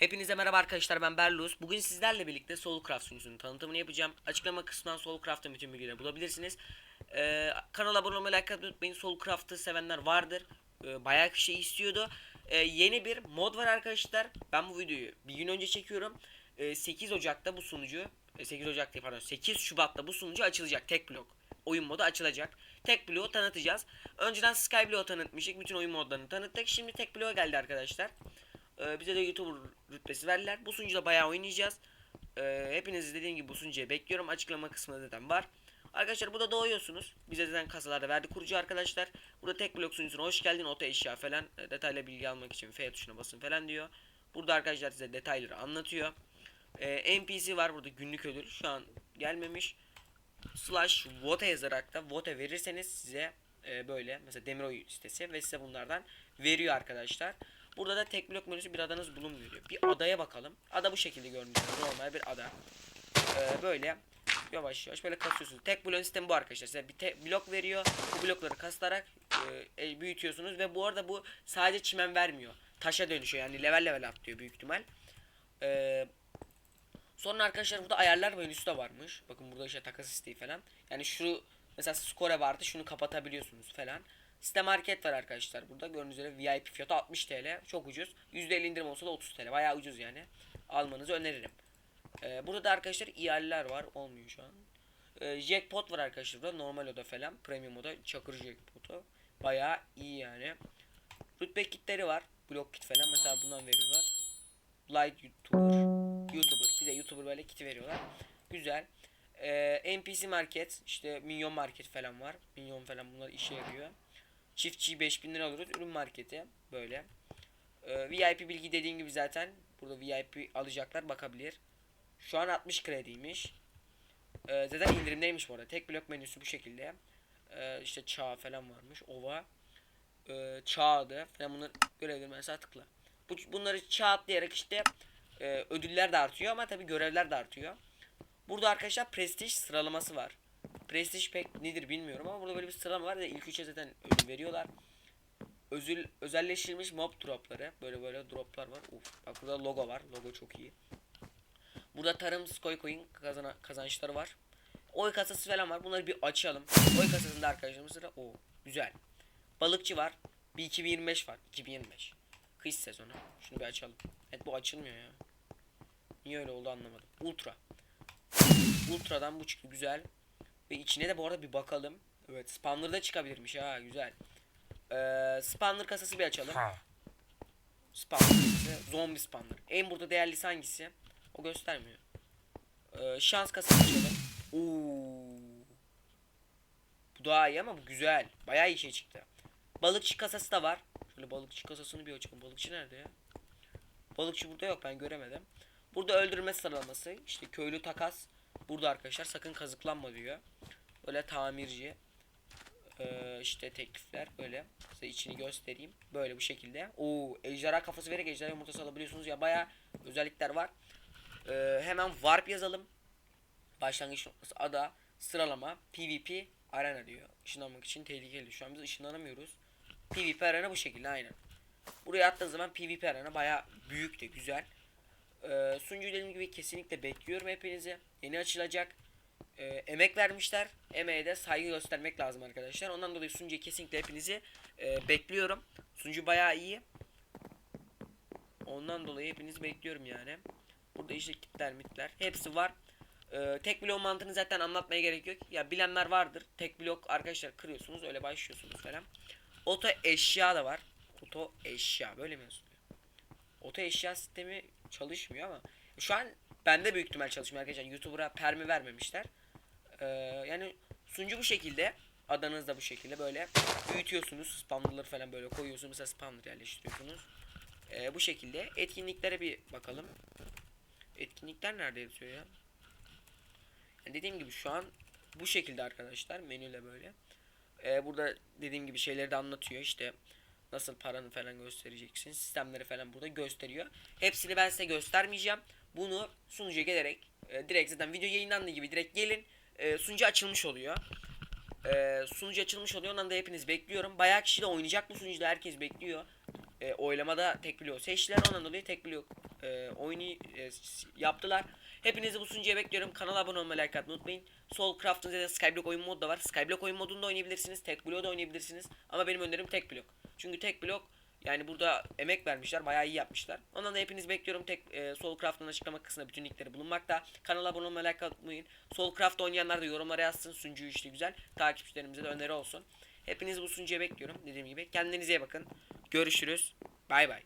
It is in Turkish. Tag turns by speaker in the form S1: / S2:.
S1: Hepinize merhaba arkadaşlar ben Berlus. Bugün sizlerle birlikte Soulcraft sunucusunun tanıtımını yapacağım. Açıklama kısmından Soulcraft'ın bütün bilgileri bulabilirsiniz. Ee, kanala abone olmayı like atmayı unutmayın. Soulcraft'ı sevenler vardır. Ee, bayağı kişi istiyordu. Ee, yeni bir mod var arkadaşlar. Ben bu videoyu bir gün önce çekiyorum. Ee, 8 Ocak'ta bu sunucu, e, 8 Ocak değil pardon 8 Şubat'ta bu sunucu açılacak. Tek blok. Oyun modu açılacak. Tek bloğu tanıtacağız. Önceden Skyblock'u tanıtmıştık. Bütün oyun modlarını tanıttık. Şimdi tek bloğa geldi arkadaşlar. Ee, bize de YouTuber rütbesi verdiler. Bu sunucuda bayağı oynayacağız. Ee, hepiniz dediğim gibi bu sunucuya bekliyorum. Açıklama kısmında zaten var. Arkadaşlar burada doğuyorsunuz. Bize zaten kasalarda verdi kurucu arkadaşlar. Burada tek blok sunucusuna hoş geldin. Oto eşya falan. E, detaylı bilgi almak için F tuşuna basın falan diyor. Burada arkadaşlar size detayları anlatıyor. Ee, NPC var burada günlük ödül. Şu an gelmemiş. Slash vote yazarak da vote verirseniz size e, böyle mesela Demiroy sitesi ve size bunlardan veriyor arkadaşlar. Burada da tek blok menüsü bir adanız bulunmuyor diyor. Bir adaya bakalım. Ada bu şekilde görünüyor. Normal bir ada. Ee, böyle yavaş yavaş böyle kasıyorsunuz. Tek blok sistemi bu arkadaşlar. Size bir blok veriyor. Bu blokları kaslarak e, e, büyütüyorsunuz ve bu arada bu sadece çimen vermiyor. Taşa dönüşüyor. Yani level level atlıyor büyük ihtimal. Ee, Sonra arkadaşlar burada ayarlar menüsü de varmış. Bakın burada işte takas isteği falan. Yani şu mesela skora vardı şunu kapatabiliyorsunuz falan. Site market var arkadaşlar burada. Gördüğünüz üzere VIP fiyatı 60 TL. Çok ucuz. %50 indirim olsa da 30 TL. Bayağı ucuz yani. Almanızı öneririm. Ee, burada da arkadaşlar ihaleler var. Olmuyor şu an. Ee, jackpot var arkadaşlar burada. Normal oda falan. Premium oda. Çakır jackpotu. Bayağı iyi yani. Rütbe kitleri var. Blok kit falan. Mesela bundan veriyorlar. Light YouTuber. YouTuber. Bize YouTuber böyle kiti veriyorlar. Güzel. Ee, NPC market. işte minyon market falan var. Minyon falan bunlar işe yarıyor. Çiftçi 5000 lira alıyoruz. Ürün marketi. Böyle. Ee, VIP bilgi dediğim gibi zaten. Burada VIP alacaklar bakabilir. Şu an 60 krediymiş. Ee, zaten indirimdeymiş bu arada. Tek blok menüsü bu şekilde. Ee, işte çağ falan varmış. Ova. Ee, çağ falan bunları görevleri mesela tıkla. Bu, bunları çağ atlayarak işte e, ödüller de artıyor ama tabi görevler de artıyor. Burada arkadaşlar prestij sıralaması var. Prestij pek nedir bilmiyorum ama burada böyle bir sıralama var ilk üçe zaten ödül veriyorlar. Özül, özelleştirilmiş mob dropları. Böyle böyle droplar var. Uf, bak burada logo var. Logo çok iyi. Burada tarım skoy coin kazana, kazançları var. Oy kasası falan var. Bunları bir açalım. Oy kasasında arkadaşlarımız sıra. O güzel. Balıkçı var. Bir 2025 var. 2025. Kış sezonu. Şunu bir açalım. Evet bu açılmıyor ya. Niye öyle oldu anlamadım. Ultra. Ultra'dan bu çıktı güzel. Ve içine de bu arada bir bakalım. Evet spawner da çıkabilirmiş ha güzel. Ee, spawner kasası bir açalım. Spawner kasası. Zombi spawner. En burada değerlisi hangisi? O göstermiyor. Ee, şans kasası açalım. Oo. Bu daha iyi ama bu güzel. Bayağı iyi şey çıktı. Balıkçı kasası da var. Şöyle balıkçı kasasını bir açalım. Balıkçı nerede ya? Balıkçı burada yok ben göremedim. Burada öldürme sıralaması. işte köylü takas. Burada arkadaşlar sakın kazıklanma diyor. Böyle tamirci. Ee, işte teklifler böyle. Size içini göstereyim. Böyle bu şekilde. Oo, ejderha kafası vererek ejderha yumurtası alabiliyorsunuz ya baya özellikler var. Ee, hemen warp yazalım. Başlangıç noktası ada sıralama PvP arena diyor. Işınlanmak için tehlikeli. Şu an biz ışınlanamıyoruz. PvP arena bu şekilde aynen. Buraya attığınız zaman PvP arena baya büyük de güzel. Ee, sunucu dediğim gibi kesinlikle bekliyorum hepinizi. Yeni açılacak. Ee, emek vermişler. Emeğe de saygı göstermek lazım arkadaşlar. Ondan dolayı sunucuya kesinlikle hepinizi e, bekliyorum. Sunucu baya iyi. Ondan dolayı hepinizi bekliyorum yani. Burada işte kitler mitler hepsi var. Ee, tek blok mantığını zaten anlatmaya gerek yok. Ya bilenler vardır. Tek blok arkadaşlar kırıyorsunuz öyle başlıyorsunuz falan. Oto eşya da var. Oto eşya böyle mi yazılıyor? Oto eşya sistemi çalışmıyor ama şu an bende büyük ihtimal çalışmıyor arkadaşlar. YouTuber'a permi vermemişler. Ee, yani sunucu bu şekilde. Adanız da bu şekilde böyle büyütüyorsunuz. Spawner'ları falan böyle koyuyorsunuz. Mesela spawner yerleştiriyorsunuz. Ee, bu şekilde. Etkinliklere bir bakalım. Etkinlikler nerede yazıyor ya? Yani dediğim gibi şu an bu şekilde arkadaşlar. Menüyle böyle. Ee, burada dediğim gibi şeyleri de anlatıyor. İşte nasıl paranı falan göstereceksin. Sistemleri falan burada gösteriyor. Hepsini ben size göstermeyeceğim. Bunu sunucuya gelerek e, direkt zaten video yayınlandığı gibi direkt gelin. E, sunucu açılmış oluyor. E, sunucu açılmış oluyor. Ondan da hepiniz bekliyorum. Bayağı kişi de oynayacak bu sunucuda. Herkes bekliyor. E, oylamada tek bloğu seçtiler. Ondan dolayı tek blok e, oyunu e, yaptılar. Hepinizi bu sunucuya bekliyorum. Kanala abone olmayı, like atmayı unutmayın. Soul Craft'ın zaten Skyblock oyun modu da var. Skyblock oyun modunda oynayabilirsiniz. Tek blok da oynayabilirsiniz. Ama benim önerim tek blok. Çünkü tek blok yani burada emek vermişler. Bayağı iyi yapmışlar. Ondan da hepinizi bekliyorum. Tek e, Soul Craft'ın açıklama kısmında bütün linkleri bulunmakta. Kanala abone olmayı, like atmayı. Soul Craft oynayanlar da yorumlara yazsın. Sunucu işte güzel. Takipçilerimize de öneri olsun. Hepinizi bu sunucuya bekliyorum. Dediğim gibi kendinize iyi bakın. Görüşürüz. Bay bay.